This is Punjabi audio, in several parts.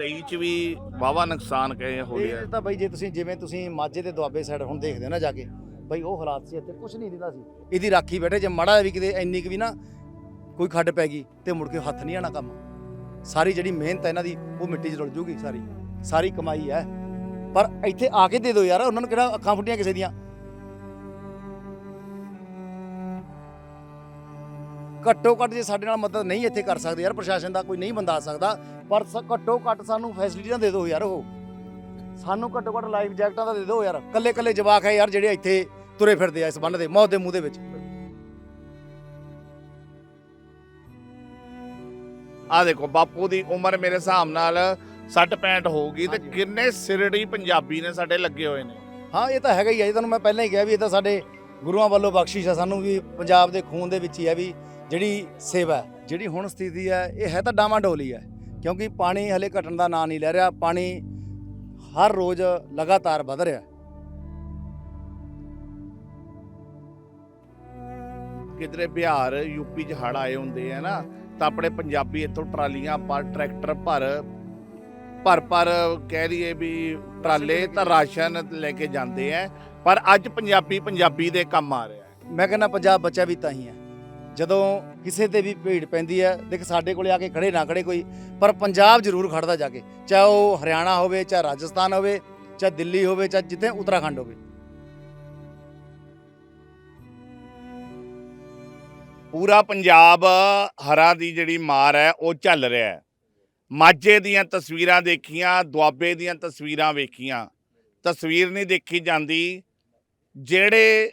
23 ਚ ਵੀ ਵਾਵਾ ਨੁਕਸਾਨ ਕਹੇ ਹੋ ਇਹ ਲਿਆ ਤਾਂ ਬਈ ਜੇ ਤੁਸੀਂ ਜਿਵੇਂ ਤੁਸੀਂ ਮਾਝੇ ਤੇ ਦੁਆਬੇ ਸਾਈਡ ਹੁਣ ਦੇਖਦੇ ਹੋ ਨਾ ਜਾ ਕੇ ਬਈ ਉਹ ਹਾਲਾਤ ਸੀ ਇੱਥੇ ਕੁਝ ਨਹੀਂ ਦਿੰਦਾ ਸੀ। ਇਹਦੀ ਰਾਖੀ ਬੈਠੇ ਜੇ ਮੜਾ ਵੀ ਕਿਤੇ ਇੰਨੀ ਕੁ ਵੀ ਨਾ ਕੋਈ ਖੱਡ ਪੈ ਗਈ ਤੇ ਮੁੜ ਕੇ ਹੱਥ ਨਹੀਂ ਆਣਾ ਕੰਮ। ਸਾਰੀ ਜਿਹੜੀ ਮਿਹਨਤ ਹੈ ਇਹਨਾਂ ਦੀ ਉਹ ਮਿੱਟੀ 'ਚ ਰੁਲ ਜੂਗੀ ਸਾਰੀ। ਸਾਰੀ ਕਮਾਈ ਹੈ। ਪਰ ਇੱਥੇ ਆ ਕੇ ਦੇ ਦਿਓ ਯਾਰ ਉਹਨਾਂ ਨੂੰ ਕਿਹੜਾ ਅੱਖਾਂ ਫੁੱਟੀਆਂ ਕਿਸੇ ਦੀਆਂ? ਘੱਟੋ ਘੱਟ ਜੇ ਸਾਡੇ ਨਾਲ ਮਦਦ ਨਹੀਂ ਇੱਥੇ ਕਰ ਸਕਦੇ ਯਾਰ ਪ੍ਰਸ਼ਾਸਨ ਦਾ ਕੋਈ ਨਹੀਂ ਬੰਦਾ ਆ ਸਕਦਾ ਪਰ ਸ- ਘੱਟੋ ਘੱਟ ਸਾਨੂੰ ਫੈਸਿਲਿਟੀਆਂ ਦੇ ਦਿਓ ਯਾਰ ਉਹ। ਸਾਨੂੰ ਘੱਟੋ ਘੱਟ ਲਾਈਫ ਜੈਕਟਾਂ ਦਾ ਦੇ ਦਿਓ ਯਾਰ। ਕੱਲੇ ਕੱਲੇ ਜਵਾਕ ਹੈ ਯਾਰ ਜਿਹੜੇ ਇੱਥੇ ਤੁਰੇ ਫਿਰਦੇ ਆ ਇਸ ਬੰਨ ਦੇ ਮੌਤ ਦੇ ਮੂੰਹ ਦੇ ਵਿੱਚ। ਆ ਦੇਖੋ ਬਾਪੂ ਦੀ ਉਮਰ ਮੇਰੇ ਹਿਸਾਬ ਨਾਲ 60 65 ਹੋਊਗੀ ਤੇ ਹਾਂਜੀ। ਕਿੰਨੇ ਸਿਰੜੀ ਪੰਜਾਬੀ ਨੇ ਸਾਡੇ ਲੱਗੇ ਹੋਏ ਨੇ। ਹਾਂ ਇਹ ਤਾਂ ਹੈਗਾ ਹੀ ਹੈ ਜੀ ਤੁਹਾਨੂੰ ਮੈਂ ਪਹਿਲਾਂ ਹੀ ਕਿਹਾ ਵੀ ਇਹ ਤਾਂ ਸਾਡੇ ਗੁਰੂਆਂ ਵੱਲੋਂ ਬਖਸ਼ਿਸ਼ ਹੈ ਸਾਨੂੰ ਵੀ ਪੰਜਾਬ ਦੇ ਖੂਨ ਦੇ ਵਿੱਚ ਹੀ ਹੈ ਵੀ ਜਿਹੜੀ ਸੇਵਾ ਜਿਹੜੀ ਹੁਣ ਸਥਿਤੀ ਹੈ ਇਹ ਹੈ ਤਾਂ ਡਾਮਾਡੋਲੀ ਹੈ ਕਿਉਂਕਿ ਪਾਣੀ ਹਲੇ ਘਟਣ ਦਾ ਨਾਂ ਨਹੀਂ ਲੈ ਰਿਹਾ ਪਾਣੀ ਹਰ ਰੋਜ਼ ਲਗਾਤਾਰ ਵਧ ਰਿਹਾ ਕਿਧਰੇ ਬਿਹਾਰ ਯੂਪੀ ਚ ਹੜ ਆਏ ਹੁੰਦੇ ਆ ਨਾ ਤਾਂ ਆਪਣੇ ਪੰਜਾਬੀ ਇੱਥੋਂ ਟਰਾਲੀਆਂ ਪਰ ਟਰੈਕਟਰ ਭਰ ਭਰ ਭਰ ਕਹਿ ਲਈਏ ਵੀ ਟਰਾਲੇ ਤਾਂ ਰਾਸ਼ਨ ਲੈ ਕੇ ਜਾਂਦੇ ਆ ਪਰ ਅੱਜ ਪੰਜਾਬੀ ਪੰਜਾਬੀ ਦੇ ਕੰਮ ਆ ਰਿਹਾ ਮੈਂ ਕਹਿੰਦਾ ਪੰਜਾਬ ਬੱਚਾ ਵੀ ਤਾਂ ਹੀ ਹੈ। ਜਦੋਂ ਕਿਸੇ ਤੇ ਵੀ ਭੀੜ ਪੈਂਦੀ ਹੈ ਦੇਖ ਸਾਡੇ ਕੋਲੇ ਆ ਕੇ ਖੜੇ ਨਾ ਖੜੇ ਕੋਈ, ਪਰ ਪੰਜਾਬ ਜ਼ਰੂਰ ਖੜਦਾ ਜਾ ਕੇ, ਚਾਹੇ ਉਹ ਹਰਿਆਣਾ ਹੋਵੇ, ਚਾਹੇ ਰਾਜਸਥਾਨ ਹੋਵੇ, ਚਾਹੇ ਦਿੱਲੀ ਹੋਵੇ, ਚਾਹੇ ਜਿੱਥੇ ਉੱਤਰਾਖੰਡ ਹੋਵੇ। ਪੂਰਾ ਪੰਜਾਬ ਹਰਾ ਦੀ ਜਿਹੜੀ ਮਾਰ ਹੈ, ਉਹ ਚੱਲ ਰਿਹਾ ਹੈ। ਮਾਝੇ ਦੀਆਂ ਤਸਵੀਰਾਂ ਦੇਖੀਆਂ, ਦੁਆਬੇ ਦੀਆਂ ਤਸਵੀਰਾਂ ਵੇਖੀਆਂ। ਤਸਵੀਰ ਨਹੀਂ ਦੇਖੀ ਜਾਂਦੀ, ਜਿਹੜੇ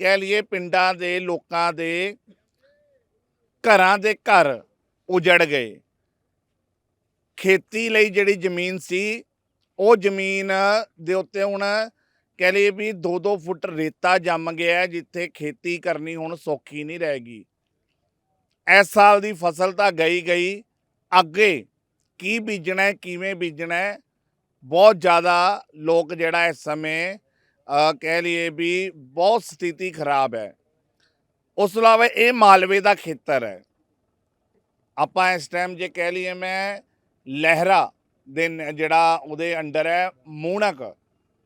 ਕਹਿ ਲਈਏ ਪਿੰਡਾਂ ਦੇ, ਲੋਕਾਂ ਦੇ ਘਰਾਂ ਦੇ ਘਰ ਉਜੜ ਗਏ। ਖੇਤੀ ਲਈ ਜਿਹੜੀ ਜ਼ਮੀਨ ਸੀ, ਉਹ ਜ਼ਮੀਨ ਦੇ ਉੱਤੇ ਹੁਣ ਕਹਿ ਲਈਏ ਵੀ 2-2 ਫੁੱਟ ਰੇਤਾ ਜੰਮ ਗਿਆ ਜਿੱਥੇ ਖੇਤੀ ਕਰਨੀ ਹੁਣ ਸੌਖੀ ਨਹੀਂ ਰਹੇਗੀ। ਇਸ ਸਾਲ ਦੀ ਫਸਲ ਤਾਂ ਗਈ ਗਈ ਅੱਗੇ ਕੀ ਬੀਜਣਾ ਹੈ, ਕਿਵੇਂ ਬੀਜਣਾ ਹੈ, ਬਹੁਤ ਜ਼ਿਆਦਾ ਲੋਕ ਜਿਹੜਾ ਇਸ ਸਮੇਂ ਕਹਿ ਲਈਏ ਵੀ ਬਹੁਤ ਸਥਿਤੀ ਖਰਾਬ ਹੈ। ਉਸ ਤੋਂ ਇਲਾਵਾ ਇਹ ਮਾਲਵੇ ਦਾ ਖੇਤਰ ਹੈ। ਆਪਾਂ ਇਸ ਟਾਈਮ ਜੇ ਕਹਿ ਲਈਏ ਮੈਂ ਲਹਿਰਾ ਦੇ ਨ- ਜਿਹੜਾ ਉਹਦੇ ਅੰਡਰ ਹੈ ਮੂਣਕ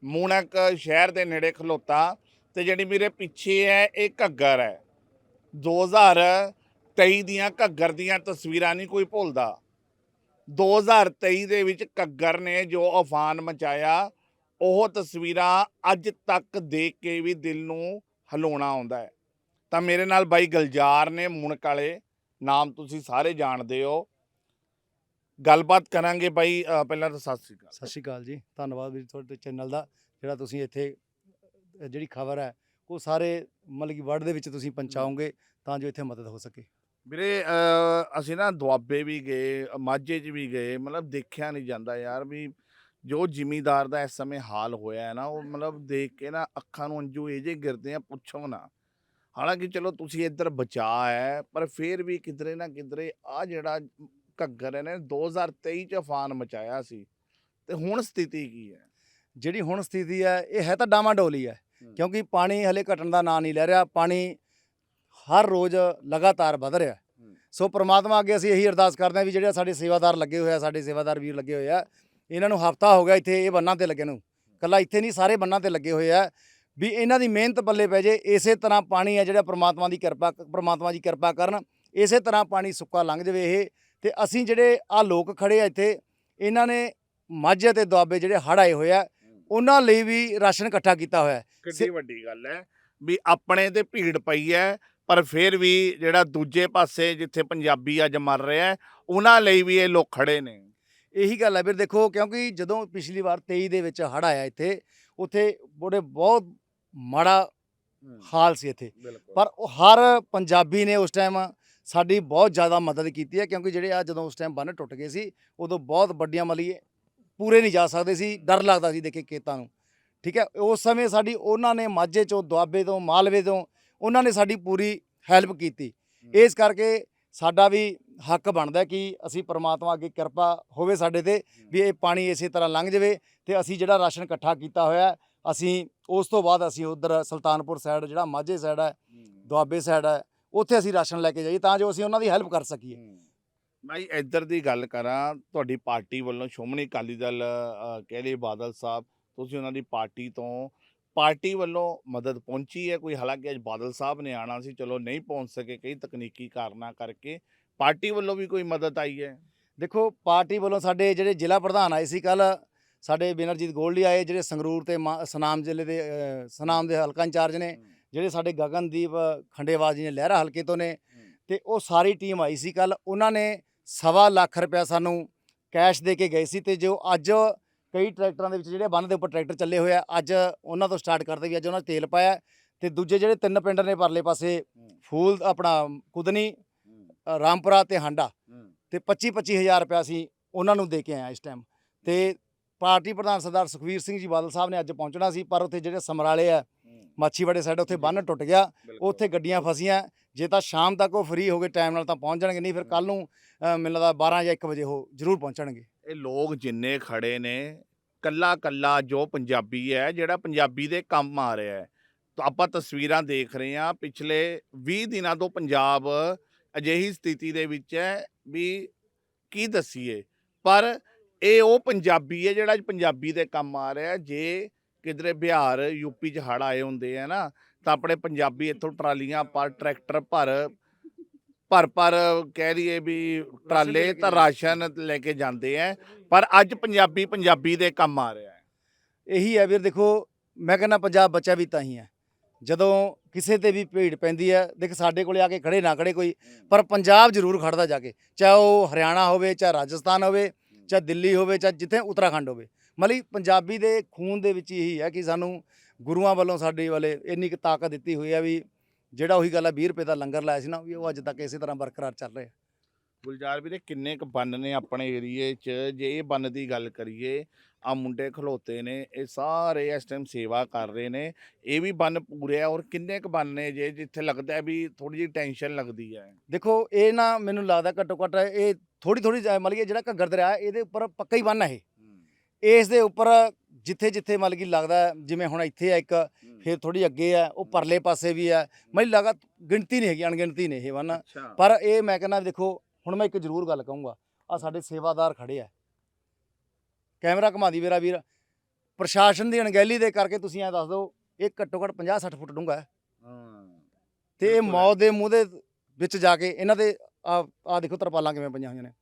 ਮੂਣਕ ਸ਼ਹਿਰ ਦੇ ਨੇੜੇ ਖਲੋਤਾ ਤੇ ਜਿਹੜੀ ਮੇਰੇ ਪਿੱਛੇ ਹੈ ਇਹ ਘੱਗਰ ਹੈ। 2023 ਦੀਆਂ ਘੱਗਰ ਦੀਆਂ ਤਸਵੀਰਾਂ ਨਹੀਂ ਕੋਈ ਭੁੱਲਦਾ। 2023 ਦੇ ਵਿੱਚ ਘੱਗਰ ਨੇ ਜੋ ਅਫਾਨ ਮਚਾਇਆ, ਉਹ ਤਸਵੀਰਾਂ ਅੱਜ ਤੱਕ ਦੇਖ ਕੇ ਵੀ ਦਿਲ ਨੂੰ ਹਲਾਉਣਾ ਆਉਂਦਾ ਹੈ। ਤਾਂ ਮੇਰੇ ਨਾਲ ਬਾਈ ਗਲਜਾਰ ਨੇ ਮੁਣਕ ਵਾਲੇ ਨਾਮ ਤੁਸੀਂ ਸਾਰੇ ਜਾਣਦੇ ਹੋ। ਗੱਲਬਾਤ ਕਰਾਂਗੇ ਬਾਈ ਅ, ਪਹਿਲਾਂ ਤਾਂ ਸਤਿ ਸ੍ਰੀ ਅਕਾਲ। ਸਤਿ ਸ਼੍ਰੀ ਅਕਾਲ ਜੀ ਧੰਨਵਾਦ ਵੀਰ ਤੁਹਾਡੇ ਚੈਨਲ ਦਾ ਜਿਹੜਾ ਤੁਸੀਂ ਇੱਥੇ ਅ, ਜਿਹੜੀ ਖਬਰ ਹੈ ਉਹ ਸਾਰੇ ਮਤਲਬ ਕਿ ਵਰਡ ਦੇ ਵਿੱਚ ਤੁਸੀਂ ਪਹੁੰਚਾਓਗੇ ਤਾਂ ਜੋ ਇੱਥੇ ਮਦਦ ਹੋ ਸਕੇ। ਵੀਰੇ ਅ, ਅਸੀਂ ਨਾ ਦੁਆਬੇ ਵੀ ਗਏ ਮਾਝੇ 'ਚ ਵੀ ਗਏ ਮਤਲਬ ਦੇਖਿਆ ਨਹੀਂ ਜਾਂਦਾ ਯਾਰ ਵੀ ਜੋ ਜ਼ਿਮੀਦਾਰ ਦਾ ਇਸ ਸਮੇਂ ਹਾਲ ਹੋਇਆ ਹੈ ਨਾ ਉਹ ਮਤਲਬ ਦੇਖ ਕੇ ਨਾ ਅੱਖਾਂ ਨੂੰ ਅੰਜੂ ਇਹ ਜੇ ਗਿਰਦੇ ਆ ਪੁੱਛੋ ਨਾ। ਹਾਲਾਂਕਿ ਚਲੋ ਤੁਸੀਂ ਇੱਧਰ ਬਚਾ ਹੈ ਪਰ ਫਿਰ ਵੀ ਕਿਧਰੇ ਨਾ ਕਿਧਰੇ ਆ ਜਿਹੜਾ ਘੱਗਰ ਨੇ 2023 ਚ ਅਫਾਨ ਮਚਾਇਆ ਸੀ ਤੇ ਹੁਣ ਸਥਿਤੀ ਕੀ ਹੈ ਜਿਹੜੀ ਹੁਣ ਸਥਿਤੀ ਹੈ ਇਹ ਹੈ ਤਾਂ ਡਾਮਾਡੋਲੀ ਹੈ ਹੂੰ। ਕਿਉਂਕਿ ਪਾਣੀ ਹਲੇ ਘਟਣ ਦਾ ਨਾਂ ਨਹੀਂ ਲੈ ਰਿਹਾ ਪਾਣੀ ਹਰ ਰੋਜ਼ ਲਗਾਤਾਰ ਵਧ ਰਿਹਾ। ਸੋ ਪ੍ਰਮਾਤਮਾ ਅੱਗੇ ਅਸੀਂ ਇਹੀ ਅਰਦਾਸ ਕਰਦੇ ਹਾਂ ਵੀ ਜਿਹੜੇ ਸਾਡੇ ਸੇਵਾਦਾਰ ਲੱਗੇ ਹੋਏ ਆ ਸਾਡੇ ਸੇਵਾਦਾਰ ਵੀਰ ਲੱਗੇ ਹੋਏ ਆ ਇਹਨਾਂ ਨੂੰ ਹਫਤਾ ਹੋ ਗਿਆ ਇੱਥੇ ਇਹ ਬੰਨਾਂ ਤੇ ਲੱਗੇ ਨੂੰ ਕੱਲਾ ਇੱਥੇ ਨਹੀਂ ਸਾਰੇ ਬੰਨਾਂ ਤੇ ਲੱਗੇ ਹੋਏ ਆ ਵੀ ਇਹਨਾਂ ਦੀ ਮਿਹਨਤ ਪੱਲੇ ਪੈ ਜੇ ਇਸੇ ਤਰ੍ਹਾਂ ਪਾਣੀ ਹੈ ਜਿਹੜਾ ਪ੍ਰਮਾਤਮਾ ਦੀ ਕਿਰਪਾ ਪ੍ਰਮਾਤਮਾ ਦੀ ਕਿਰਪਾ ਕਰਨ ਇਸੇ ਤਰ੍ਹਾਂ ਪਾਣੀ ਸੁੱਕਾ ਲੰਘ ਜਾਵੇ ਇਹ ਤੇ ਅਸੀਂ ਜਿਹੜੇ ਆ ਲੋਕ ਖੜੇ ਆ ਇੱਥੇ ਇਹਨਾਂ ਨੇ ਮਾਝੇ ਤੇ ਦੁਆਬੇ ਜਿਹੜੇ ਹੜ੍ਹ ਆਏ ਹੋਏ ਆ ਉਹਨਾਂ ਲਈ ਵੀ ਰਾਸ਼ਨ ਇਕੱਠਾ ਕੀਤਾ ਹੋਇਆ ਕਿੰਨੀ ਵੱਡੀ ਗੱਲ ਹੈ ਵੀ ਆਪਣੇ ਤੇ ਭੀੜ ਪਈ ਹੈ ਪਰ ਫਿਰ ਵੀ ਜਿਹੜਾ ਦੂਜੇ ਪਾਸੇ ਜਿੱਥੇ ਪੰਜਾਬੀ ਅੱਜ ਮਰ ਰਿਹਾ ਉਹਨਾਂ ਲਈ ਵੀ ਇਹ ਲੋਕ ਖੜੇ ਨੇ। ਇਹੀ ਗੱਲ ਹੈ ਵੀਰ ਦੇਖੋ ਕਿਉਂਕਿ ਜਦੋਂ ਪਿਛਲੀ ਵਾਰ 23 ਦੇ ਵਿੱਚ ਹੜ੍ਹ ਆਇਆ ਇੱਥੇ ਉੱਥੇ ਬੜੇ ਬਹੁਤ ਮਾੜਾ ਹਾਲ ਸੀ ਇੱਥੇ। ਬਿਲਕੁਲ। ਪਰ ਉਹ ਹਰ ਪੰਜਾਬੀ ਨੇ ਉਸ ਟਾਈਮ ਸਾਡੀ ਬਹੁਤ ਜ਼ਿਆਦਾ ਮਦਦ ਕੀਤੀ ਹੈ ਕਿਉਂਕਿ ਜਿਹੜੇ ਆ ਜਦੋਂ ਉਸ ਟਾਈਮ ਬੰਨ ਟੁੱਟ ਗਏ ਸੀ ਉਦੋਂ ਬਹੁਤ ਵੱਡੀਆਂ ਮਲੀਏ ਪੂਰੇ ਨਹੀਂ ਜਾ ਸਕਦੇ ਸੀ ਡਰ ਲੱਗਦਾ ਸੀ ਦੇਖੇ ਖੇਤਾਂ ਨੂੰ। ਠੀਕ ਹੈ ਉਸ ਸਮੇਂ ਸਾਡੀ ਉਹਨਾਂ ਨੇ ਮਾਝੇ ਚੋਂ ਦੁਆਬੇ ਤੋਂ ਮਾਲਵੇ ਤੋਂ ਉਹਨਾਂ ਨੇ ਸਾਡੀ ਪੂਰੀ ਹੈਲਪ ਕੀਤੀ। ਇਸ ਕਰਕੇ ਸਾਡਾ ਵੀ ਹੱਕ ਬਣਦਾ ਕਿ ਅਸੀਂ ਪ੍ਰਮਾਤਮਾ ਅੱਗੇ ਕਿਰਪਾ ਹੋਵੇ ਸਾਡੇ ਤੇ ਵੀ ਇਹ ਪਾਣੀ ਇਸੇ ਤਰ੍ਹਾਂ ਲੰਘ ਜਾਵੇ ਤੇ ਅਸੀਂ ਜਿਹੜਾ ਰਾਸ਼ਨ ਇਕੱਠਾ ਕੀਤਾ ਹੋਇਆ ਅਸੀਂ ਉਸ ਤੋਂ ਬਾਅਦ ਅਸੀਂ ਉਧਰ ਸੁਲਤਾਨਪੁਰ ਸਾਈਡ ਜਿਹੜਾ ਮਾਝੇ ਸਾਈਡ ਹੈ ਦੁਆਬੇ ਸਾਈਡ ਹੈ ਉੱਥੇ ਅਸੀਂ ਰਾਸ਼ਨ ਲੈ ਕੇ ਜਾਈਏ ਤਾਂ ਜੋ ਅਸੀਂ ਉਹਨਾਂ ਦੀ ਹੈਲਪ ਕਰ ਸਕੀਏ। ਭਾਈ ਇੱਧਰ ਦੀ ਗੱਲ ਕਰਾਂ ਤੁਹਾਡੀ ਪਾਰਟੀ ਵੱਲੋਂ ਸ਼੍ਰੋਮਣੀ ਅਕਾਲੀ ਦਲ ਕਹਿ ਲਈਏ ਬਾਦਲ ਸਾਹਿਬ ਤੁਸੀਂ ਉਹਨਾਂ ਦੀ ਪਾਰਟੀ ਤੋਂ ਪਾਰਟੀ ਵੱਲੋਂ ਮਦਦ ਪਹੁੰਚੀ ਹੈ ਕੋਈ? ਹਾਲਾਂਕਿ ਅੱਜ ਬਾਦਲ ਸਾਹਿਬ ਨੇ ਆਣਾ ਸੀ ਚਲੋ ਨਹੀਂ ਪਹੁੰਚ ਸਕੇ ਕਈ ਤਕਨੀਕੀ ਕਾਰਨਾਂ ਕਰਕੇ। ਪਾਰਟੀ ਵੱਲੋਂ ਵੀ ਕੋਈ ਮਦਦ ਆਈ ਹੈ? ਦੇਖੋ ਪਾਰਟੀ ਵੱਲੋਂ ਸਾਡੇ ਜਿਹੜੇ ਜ਼ਿਲ੍ਹਾ ਪ੍ਰਧਾਨ ਆਏ ਸੀ ਕੱਲ ਸਾਡੇ ਬਿਨਰਜੀਤ ਗੋਲਡੀ ਆਏ ਜਿਹੜੇ ਸੰਗਰੂਰ ਤੇ ਸਨਾਮ ਜ਼ਿਲ੍ਹੇ ਦੇ ਸਨਾਮ ਦੇ ਹਲਕਾ ਇੰਚਾਰਜ ਨੇ ਜਿਹੜੇ ਸਾਡੇ ਗਗਨਦੀਪ ਖੰਡੇਵਾਲ ਜੀ ਨੇ ਲਹਿਰਾ ਹਲਕੇ ਤੋਂ ਨੇ ਤੇ ਉਹ ਸਾਰੀ ਟੀਮ ਆਈ ਸੀ ਕੱਲ ਉਹਨਾਂ ਨੇ ਸਵਾ ਲੱਖ ਰੁਪਇਆ ਸਾਨੂੰ ਕੈਸ਼ ਦੇ ਕੇ ਗਏ ਸੀ ਤੇ ਜੋ ਅੱਜ ਕਈ ਟਰੈਕਟਰਾਂ ਦੇ ਵਿੱਚ ਜਿਹੜੇ ਬੰਨ ਦੇ ਉੱਪਰ ਟਰੈਕਟਰ ਚੱਲੇ ਹੋਏ ਆ ਅੱਜ ਉਹਨਾਂ ਤੋਂ ਸਟਾਰਟ ਕਰਦੇ ਵੀ ਅੱਜ ਉਹਨਾਂ 'ਚ ਤੇਲ ਪਾਇਆ ਤੇ ਦੂਜੇ ਜਿਹੜੇ ਤਿੰਨ ਪਿੰਡ ਨੇ ਪਰਲੇ ਪਾਸੇ ਫੂਲ ਆਪਣਾ ਕੁਦਨੀ ਰਾਮਪੁਰਾ ਤੇ ਹਾਂਡਾ ਤੇ 25 25000 ਰੁਪਇਆ ਅਸੀਂ ਉਹਨਾਂ ਨੂੰ ਦੇ ਕੇ ਆਏ ਇਸ ਟਾਈਮ ਤੇ ਪਾਰਟੀ ਪ੍ਰਧਾਨ ਸਰਦਾਰ ਸੁਖਵੀਰ ਸਿੰਘ ਜੀ ਬਾਦਲ ਸਾਹਿਬ ਨੇ ਅੱਜ ਪਹੁੰਚਣਾ ਸੀ ਪਰ ਉੱਥੇ ਜਿਹੜੇ ਸਮਰਾਲੇ ਆ ਮਾਛੀਵਾੜੇ ਸਾਈਡ ਉੱਥੇ ਬੰਨ ਟੁੱਟ ਗਿਆ ਉੱਥੇ ਗੱਡੀਆਂ ਫਸੀਆਂ ਜੇ ਤਾਂ ਸ਼ਾਮ ਤੱਕ ਉਹ ਫ੍ਰੀ ਹੋ ਗਏ ਟਾਈਮ ਨਾਲ ਤਾਂ ਪਹੁੰਚ ਜਾਣਗੇ ਨਹੀਂ ਫਿਰ ਕੱਲ ਨੂੰ ਮੈਨੂੰ ਲੱਗਦਾ 12 ਜਾਂ 1 ਵਜੇ ਉਹ ਜ਼ਰੂਰ ਪਹੁੰਚਣਗੇ। ਇਹ ਲੋਕ ਜਿੰਨੇ ਖੜੇ ਨੇ ਕੱਲਾ ਕੱਲਾ ਜੋ ਪੰਜਾਬੀ ਹੈ ਜਿਹੜਾ ਪੰਜਾਬੀ ਦੇ ਕੰਮ ਆ ਰਿਹਾ ਹੈ। ਤਾਂ ਆਪਾਂ ਤਸਵੀਰਾਂ ਦੇਖ ਰਹੇ ਹਾਂ ਪਿਛਲੇ 20 ਦਿਨਾਂ ਤੋਂ ਪੰਜਾਬ ਅਜਿਹੀ ਸਥਿਤੀ ਦੇ ਵਿੱਚ ਹੈ ਵੀ ਕੀ ਦਸੀਏ ਪਰ ਇਹ ਉਹ ਪੰਜਾਬੀ ਹੈ ਜਿਹੜਾ ਅੱਜ ਪੰਜਾਬੀ ਦੇ ਕੰਮ ਆ ਰਿਹਾ। ਜੇ ਕਿਧਰੇ ਬਿਹਾਰ ਯੂਪੀ ਚ ਹੜ੍ਹ ਆਏ ਹੁੰਦੇ ਆ ਨਾ ਤਾਂ ਆਪਣੇ ਪੰਜਾਬੀ ਇੱਥੋਂ ਟਰਾਲੀਆਂ ਪਰ ਟਰੈਕਟਰ ਭਰ ਭਰ ਭਰ ਕਹਿ ਲਈਏ ਵੀ ਟਰਾਲੇ ਤਾਂ ਰਾਸ਼ਨ ਲੈ ਕੇ ਜਾਂਦੇ ਆ ਪਰ ਅੱਜ ਪੰਜਾਬੀ ਪੰਜਾਬੀ ਦੇ ਕੰਮ ਆ ਰਿਹਾ ਹੈ। ਇਹੀ ਹੈ ਵੀਰ ਦੇਖੋ ਮੈਂ ਕਹਿੰਦਾ ਪੰਜਾਬ ਬੱਚਾ ਵੀ ਤਾਂ ਹੀ ਹੈ। ਜਦੋਂ ਕਿਸੇ ਤੇ ਵੀ ਭੀੜ ਪੈਂਦੀ ਹੈ ਦੇਖ ਸਾਡੇ ਕੋਲੇ ਆ ਕੇ ਖੜੇ ਨਾ ਖੜੇ ਕੋਈ ਪਰ ਪੰਜਾਬ ਜ਼ਰੂਰ ਖੜਦਾ ਜਾ ਕੇ ਚਾਹੇ ਉਹ ਹਰਿਆਣਾ ਹੋਵੇ ਚਾਹੇ ਰਾਜਸਥਾਨ ਹੋਵੇ ਚਾਹੇ ਦਿੱਲੀ ਹੋਵੇ ਚਾਹੇ ਜਿੱਥੇ ਉੱਤਰਾਖੰਡ ਹੋਵੇ। ਮਤਲਬ ਪੰਜਾਬੀ ਦੇ ਖੂਨ ਦੇ ਵਿੱਚ ਇਹੀ ਹੈ ਕਿ ਸਾਨੂੰ ਗੁਰੂਆਂ ਵੱਲੋਂ ਸਾਡੇ ਵਾਲੇ ਇੰਨੀ ਕੁ ਤਾਕਤ ਦਿੱਤੀ ਹੋਈ ਹੈ ਵੀ ਜਿਹੜਾ ਉਹੀ ਗੱਲ ਹੈ 20 ਰੁਪਏ ਦਾ ਲੰਗਰ ਲਾਇਆ ਸੀ ਨਾ ਵੀ ਉਹ ਅੱਜ ਤੱਕ ਇਸੇ ਤਰ੍ਹਾਂ ਬਰਕਰਾਰ ਚੱਲ ਰਿਹਾ। ਗੁਲਜ਼ਾਰ ਵੀਰੇ ਕਿੰਨੇ ਕ ਬੰਨ ਨੇ ਆਪਣੇ ਏਰੀਏ 'ਚ? ਜੇ ਇਹ ਬੰਨ ਦੀ ਗੱਲ ਕਰੀਏ ਆ ਮੁੰਡੇ ਖਲੋਤੇ ਨੇ ਇਹ ਸਾਰੇ ਇਸ ਟਾਈਮ ਸੇਵਾ ਕਰ ਰਹੇ ਨੇ ਇਹ ਵੀ ਬੰਨ ਪੂਰੇ ਆ ਔਰ ਕਿੰਨੇ ਕ ਬੰਨ ਨੇ ਜੇ ਜਿੱਥੇ ਲੱਗਦਾ ਵੀ ਥੋੜੀ ਜਿਹੀ ਟੈਨਸ਼ਨ ਲੱਗਦੀ ਹੈ? ਦੇਖੋ ਇਹ ਨਾ ਮੈਨੂੰ ਲੱਗਦਾ ਘੱਟੋ ਘੱਟ ਇਹ ਥੋੜੀ ਥੋੜੀ ਮਤਲਬ ਕਿ ਜਿਹੜਾ ਘੱਗਰ ਦਰਿਆ ਇਹਦੇ ਉੱਪਰ ਪੱਕਾ ਹੀ ਬੰਨ ਹੈ ਇਹ। ਇਸ ਦੇ ਉੱਪਰ ਜਿੱਥੇ ਜਿੱਥੇ ਮਤਲਬ ਕਿ ਲੱਗਦਾ ਜਿਵੇਂ ਹੁਣ ਇੱਥੇ ਆ ਇੱਕ ਫਿਰ ਥੋੜੀ ਅੱਗੇ ਆ ਉਹ ਪਰਲੇ ਪਾਸੇ ਵੀ ਆ ਮੈਨੂੰ ਲੱਗਾ ਗਿਣਤੀ ਨਹੀਂ ਹੈਗੀ ਅਣਗਿਣਤੀ ਨੇ ਇਹ ਬੰਨ। ਪਰ ਇਹ ਮੈਂ ਕਹਿੰਦਾ ਦੇਖੋ ਹੁਣ ਮੈਂ ਇੱਕ ਜ਼ਰੂਰ ਗੱਲ ਕਹੂੰਗਾ ਆ ਸਾਡੇ ਸੇਵਾਦਾਰ ਖੜੇ ਆ ਕੈਮਰਾ ਘੁਮਾ ਦੀ ਮੇਰਾ ਵੀਰ। ਪ੍ਰਸ਼ਾਸਨ ਦੀ ਅਣਗਹਿਲੀ ਦੇ ਕਰਕੇ ਤੁਸੀਂ ਐ ਦੱਸ ਦਿਓ ਇਹ ਘੱਟੋ ਘੱਟ 50 60 ਫੁੱਟ ਡੂੰਘਾ ਹੈ। ਤੇ ਇਹ। ਮੌਤ ਦੇ ਮੂੰਹ ਦੇ ਵਿੱਚ ਜਾ ਕੇ ਇਹਨਾਂ ਦੇ ਆ ਆ ਦੇਖੋ ਤਰਪਾਲਾਂ ਕਿਵੇਂ ਪਈਆਂ ਹੋਈਆਂ ਨੇ।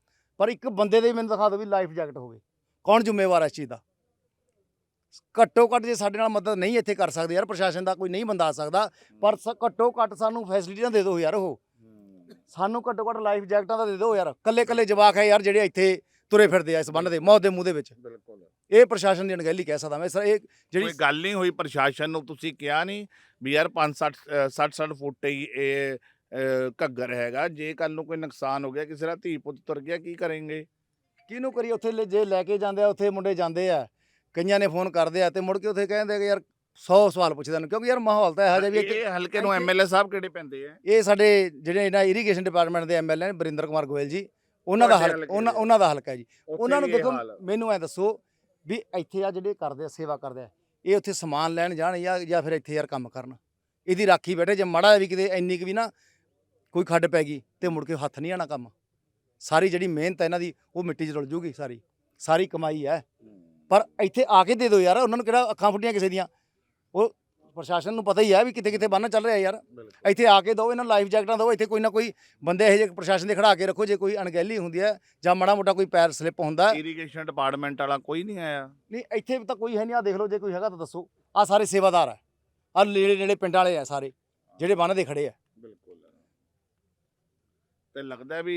ਪਰ ਇੱਕ ਬੰਦੇ ਦੇ ਮੈਨੂੰ ਦਿਖਾ ਦਿਓ ਵੀ ਲਾਈਫ ਜੈਕਟ ਹੋਵੇ ਕੌਣ ਜ਼ਿੰਮੇਵਾਰ ਹੈ ਇਸ ਚੀਜ਼ ਦਾ? ਘੱਟੋ ਘੱਟ ਜੇ ਸਾਡੇ ਨਾਲ ਮਦਦ ਨਹੀਂ ਇੱਥੇ ਕਰ ਸਕਦੇ ਯਾਰ ਪ੍ਰਸ਼ਾਸਨ ਦਾ ਕੋਈ ਨਹੀਂ ਬੰਦਾ ਆ ਸਕਦਾ ਪਰ ਸ- ਘੱਟੋ ਘੱਟ ਸਾਨੂੰ ਫੈਸਿਲਿਟੀਆਂ ਦੇ ਦਿਓ ਯਾਰ ਉਹ। ਸਾਨੂੰ ਘੱਟੋ ਘੱਟ ਲਾਈਫ ਜੈਕਟਾਂ ਦਾ ਦੇ ਦਿਓ ਯਾਰ। ਕੱਲੇ ਕੱਲੇ ਜਵਾਕ ਹੈ ਯਾਰ ਜਿਹੜੇ ਇੱਥੇ ਤੁਰੇ ਫਿਰਦੇ ਆ ਇਸ ਬੰਨ ਦੇ ਮੌਤ ਦੇ ਮੂੰਹ ਦੇ ਵਿੱਚ। ਬਿਲਕੁਲ। ਇਹ ਪ੍ਰਸ਼ਾਸਨ ਦੀ ਅਣਗਹਿਲੀ ਕਹਿ ਸਕਦਾ ਮੈਂ। ਸਰ ਇਹ ਜਿਹੜੀ ਕੋਈ ਗੱਲ ਨਹੀਂ ਹੋਈ ਪ੍ਰਸ਼ਾਸਨ ਨੂੰ ਤੁਸੀਂ ਕਿਹਾ ਨਹੀਂ ਵੀ ਯਾਰ 5 60 60 60 ਫੁੱਟ ਹੀ ਇਹ ਅ, ਘੱਗਰ ਹੈਗਾ ਜੇ ਕੱਲ ਨੂੰ ਕੋਈ ਨੁਕਸਾਨ ਹੋ ਗਿਆ ਕਿਸੇ ਦਾ ਧੀ ਪੁੱਤ ਤੁਰ ਗਿਆ ਕੀ ਕਰਾਂਗੇ ਕਿਹਨੂੰ ਕਰੀਏ ਉੱਥੇ ਲੈ- ਜੇ ਲੈ ਕੇ ਜਾਂਦੇ ਆ ਉੱਥੇ ਮੁੰਡੇ ਜਾਂਦੇ ਆ ਕਈਆਂ ਨੇ ਫੋਨ ਕਰਦੇ ਆ ਤੇ ਮੁੜ ਕੇ ਉੱਥੇ ਕਹਿੰਦੇ ਕਿ ਯਾਰ 100 ਸਵਾਲ ਪੁੱਛਦੇ ਨੇ ਕਿਉਂਕਿ ਯਾਰ ਮਾਹੌਲ ਤਾਂ ਇਹੋ ਜਿਹਾ ਵੀ ਇਹ ਹਲਕੇ ਨੂੰ ਇੱਥੇ- ਐਮਐਲਏ ਸਾਹਿਬ ਕਿਹੜੇ ਪੈਂਦੇ ਆ ਇਹ ਸਾਡੇ ਜਿਹੜੇ ਇਹਨਾਂ ਇਰੀਗੇਸ਼ਨ ਡਿਪਾਰਟਮੈਂਟ ਦੇ ਐਮਐਲਏ ਨੇ ਬਰਿੰਦਰ ਕੁਮਾਰ ਗੋਇਲ ਜੀ ਉਹਨਾਂ ਦਾ ਤੁਹਾਡੇ ਹਲਕਾ ਹਲਕੇ ਉਹਨਾਂ ਦੇ। ਉਹਨਾਂ ਦਾ ਹਲਕਾ ਜੀ ਉਹਨਾਂ ਨੂੰ ਦੇਖੋ। ਮੈਨੂੰ ਐ ਦੱਸੋ ਵੀ ਇੱਥੇ ਆ ਜਿਹੜੇ ਕਰਦੇ ਆ ਸੇਵਾ ਕਰਦੇ ਆ ਇਹ ਉੱਥੇ ਸਮਾਨ ਲੈਣ ਜਾਣ ਜਾਂ ਜਾਂ ਫਿਰ ਇੱਥੇ ਯਾਰ ਕੰਮ ਕਰਨ ਇਹਦੀ ਰਾਖੀ ਬੈਠੇ ਜੇ ਮਾੜਾ ਵੀ ਕਿਤੇ ਇੰਨੀ ਕੁ ਵੀ ਨਾ ਕੋਈ ਖੱਡ ਪੈ ਗਈ ਤੇ ਮੁੜ ਕੇ ਹੱਥ ਨਹੀਂ ਆਣਾ ਕੰਮ। ਸਾਰੀ ਜਿਹੜੀ ਮਿਹਨਤ ਹੈ ਇਹਨਾਂ ਦੀ ਉਹ ਮਿੱਟੀ 'ਚ ਰੁਲ ਜੂਗੀ ਸਾਰੀ। ਸਾਰੀ ਕਮਾਈ ਹੈ। ਪਰ ਇੱਥੇ ਆ ਕੇ ਦੇ ਦਿਓ ਯਾਰ ਉਹਨਾਂ ਨੂੰ ਕਿਹੜਾ ਅੱਖਾਂ ਫੁੱਟੀਆਂ ਕਿਸੇ ਦੀਆਂ? ਉਹ ਪ੍ਰਸ਼ਾਸਨ ਨੂੰ ਪਤਾ ਹੀ ਹੈ ਵੀ ਕਿਤੇ ਕਿਤੇ ਬੰਨ ਚੱਲ ਰਿਹਾ ਯਾਰ। ਇੱਥੇ ਆ ਕੇ ਦਿਓ ਇਹਨਾਂ ਲਾਈਫ ਜੈਕਟਾਂ ਦਿਓ ਇੱਥੇ ਕੋਈ ਨਾ ਕੋਈ ਬੰਦੇ ਇਹੋ ਜਿਹੇ ਪ੍ਰਸ਼ਾਸਨ ਦੇ ਖੜਾ ਕੇ ਰੱਖੋ ਜੇ ਕੋਈ ਅਣਗਹਿਲੀ ਹੁੰਦੀ ਹੈ ਜਾਂ ਮਾੜਾ ਮੋਟਾ ਕੋਈ ਪੈਰ ਸਲਿੱਪ ਹੁੰਦਾ। ਇਰੀਗੇਸ਼ਨ ਡਿਪਾਰਟਮੈਂਟ ਵਾਲਾ ਕੋਈ ਨਹੀਂ ਆਇਆ। ਨਹੀਂ ਇੱਥੇ ਤਾਂ ਕੋਈ ਹੈ ਨਹੀਂ ਆ ਦੇਖ ਲਓ ਜੇ ਕੋਈ ਹੈਗਾ ਤਾਂ ਦੱਸੋ। ਆ ਸਾਰੇ ਸੇਵਾਦਾਰ ਆ ਆ ਨੇੜੇ ਨੇੜੇ ਪਿੰਡ ਵਾਲੇ ਆ ਸਾਰੇ ਜਿਹੜੇ ਬੰਨ ਦੇ ਖੜੇ ਆ ਤੇ ਲੱਗਦਾ ਵੀ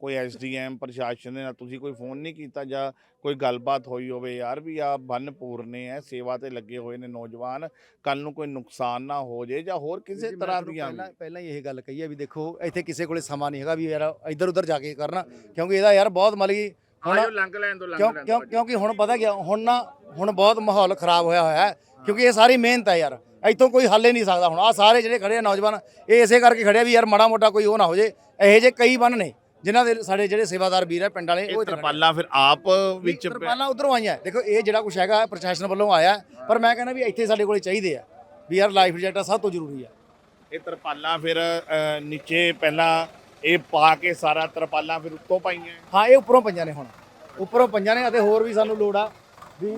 ਕੋਈ ਐਸਡੀਐਮ ਪ੍ਰਸ਼ਾਸਨ ਦੇ ਨਾਲ ਤੁਸੀਂ ਕੋਈ ਫੋਨ ਨਹੀਂ ਕੀਤਾ ਜਾਂ ਕੋਈ ਗੱਲਬਾਤ ਹੋਈ ਹੋਵੇ ਯਾਰ ਵੀ ਆ ਬੰਨ ਪੂਰਨੇ ਆ ਸੇਵਾ ਤੇ ਲੱਗੇ ਹੋਏ ਨੇ ਨੌਜਵਾਨ ਕੱਲ ਨੂੰ ਕੋਈ ਨੁਕਸਾਨ ਨਾ ਹੋ ਜੇ ਜਾਂ ਹੋਰ ਕਿਸੇ ਤਰ੍ਹਾਂ ਦੀਆਂ ਪਹਿਲਾਂ। ਪਹਿਲਾਂ ਹੀ ਇਹ ਗੱਲ ਕਹੀ ਹੈ ਵੀ ਦੇਖੋ ਇੱਥੇ ਕਿਸੇ ਕੋਲੇ ਸਮਾਂ ਨਹੀਂ ਹੈਗਾ ਵੀ ਯਾਰ ਇੱਧਰ ਉੱਧਰ ਜਾ ਕੇ ਕਰਨਾ ਕਿਉਂਕਿ ਇਹਦਾ ਯਾਰ ਬਹੁਤ ਮਤਲਬ ਕਿ ਹੁਣ ਲੰਘ ਲੈਣ ਤੋਂ ਲੰਘ ਕਿਉਂ ਲੈਣ। ਕਿਉਂਕਿ ਹੁਣ ਪਤਾ ਗਿਆ ਹੁਣ ਨਾ ਹੁਣ ਬਹੁਤ ਮਾਹੌਲ ਖਰਾਬ ਹੋਇਆ ਹੋਇਆ ਹੈ ਕਿਉਂਕਿ ਇਹ ਸਾਰੀ ਮਿਹਨਤ ਹੈ ਯਾਰ ਇੱਥੋਂ ਕੋਈ ਹੱਲ ਹੀ ਨਹੀਂ ਸਕਦਾ ਹੁਣ। ਆ ਸਾਰੇ ਜਿਹੜੇ ਖੜੇ ਆ ਨੌਜਵਾਨ ਇਹ ਇਸੇ ਕਰਕੇ ਖੜੇ ਆ ਵੀ ਯਾਰ ਮਾੜਾ ਮੋਟਾ ਕੋਈ ਉਹ ਨਾ ਹੋ ਜੇ। ਇਹੋ ਜਿਹੇ ਕਈ ਬੰਨ ਨੇ ਜਿਨ੍ਹਾਂ ਦੇ ਸਾਡੇ ਜਿਹੜੇ ਸੇਵਾਦਾਰ ਵੀਰ ਆ ਪਿੰਡ ਵਾਲੇ ਇਹ ਆ। ਤਰਪਾਲਾਂ ਫਿਰ ਆਪ ਵਿੱਚ ਤਰਪਾਲਾਂ ਉਧਰੋਂ ਆਈਆਂ ਦੇਖੋ ਇਹ ਜਿਹੜਾ ਕੁਝ ਹੈਗਾ ਪ੍ਰਸ਼ਾਸਨ ਵੱਲੋਂ ਆਇਆ ਪਰ ਮੈਂ ਕਹਿੰਦਾ ਵੀ ਇੱਥੇ ਸਾਡੇ ਕੋਲੇ ਚਾਹੀਦੇ ਆ ਵੀ ਯਾਰ ਲਾਈਫ ਜੈਕਟਾਂ ਸਭ ਤੋਂ ਜ਼ਰੂਰੀ ਆ। ਇਹ ਤਰਪਾਲਾਂ ਫਿਰ ਨੀਚੇ ਪਹਿਲਾਂ ਇਹ ਪਾ ਕੇ ਸਾਰਾ ਤਰਪਾਲਾਂ ਫਿਰ ਉੱਤੋਂ ਪਾਈਆਂ ਹਾਂ ਇਹ ਉੱਪਰੋਂ ਪੰਜਾਂ ਨੇ ਹੁਣ। ਉੱਪਰੋਂ ਪੰਜਾਂ ਨੇ ਅਤੇ ਹੋਰ ਵੀ ਸਾਨੂੰ ਲੋੜ ਆ ਵੀ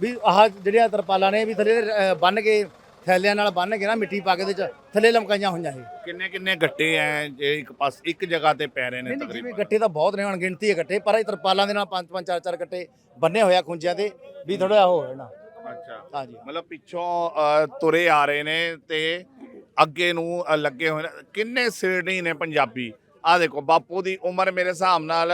ਵੀ ਆਹ ਜਿਹੜੀਆਂ ਤਰਪਾਲਾਂ ਨੇ ਵੀ ਥੱਲੇ ਅਹ, ਬੰਨ੍ਹ ਕੇ ਥੈਲਿਆਂ ਨਾਲ ਬੰਨ੍ਹ ਕੇ ਨਾ ਮਿੱਟੀ ਪਾ ਕੇ ਚ ਥੱਲੇ ਲਮਕਾਈਆਂ ਹੋਈਆਂ ਇਹ। ਕਿੰਨੇ ਕਿੰਨੇ ਗੱਟੇ ਐ ਜੇ ਇੱਕ ਪਾਸ ਇੱਕ ਜਗ੍ਹਾ ਤੇ ਪੈ ਰਹੇ ਨੇ ਨਹੀਂ ਨਹੀਂ, ਜਿਵੇਂ ਤਕਰੀਬਨ ਗੱਟੇ ਤਾਂ ਬਹੁਤ ਨੇ ਹੁਣ ਗਿਣਤੀ ਹੈ ਗੱਟੇ ਪਰ ਇਹ ਤਰਪਾਲਾਂ ਦੇ ਨਾਲ ਪੰਜ ਪੰਜ ਚਾਰ ਚਾਰ ਗੱਟੇ ਬੰਨੇ ਹੋਇਆ ਖੁੰਝਿਆਂ ਤੇ ਵੀ ਥੋੜਾ ਹੋ ਜਾਣਾ ਅੱਛਾ। ਹਾਂਜੀ। ਮਤਲਬ ਪਿੱਛੋਂ ਅ, ਤੁਰੇ ਆ ਰਹੇ ਨੇ ਤੇ ਅੱਗੇ ਨੂੰ ਅ, ਲੱਗੇ ਹੋਏ ਨੇ। ਕਿੰਨੇ ਸਿਰਣੀ ਨੇ ਪੰਜਾਬੀ? ਆ ਦੇਖੋ ਬਾਪੂ ਦੀ ਉਮਰ ਮੇਰੇ ਹਿਸਾਬ ਨਾਲ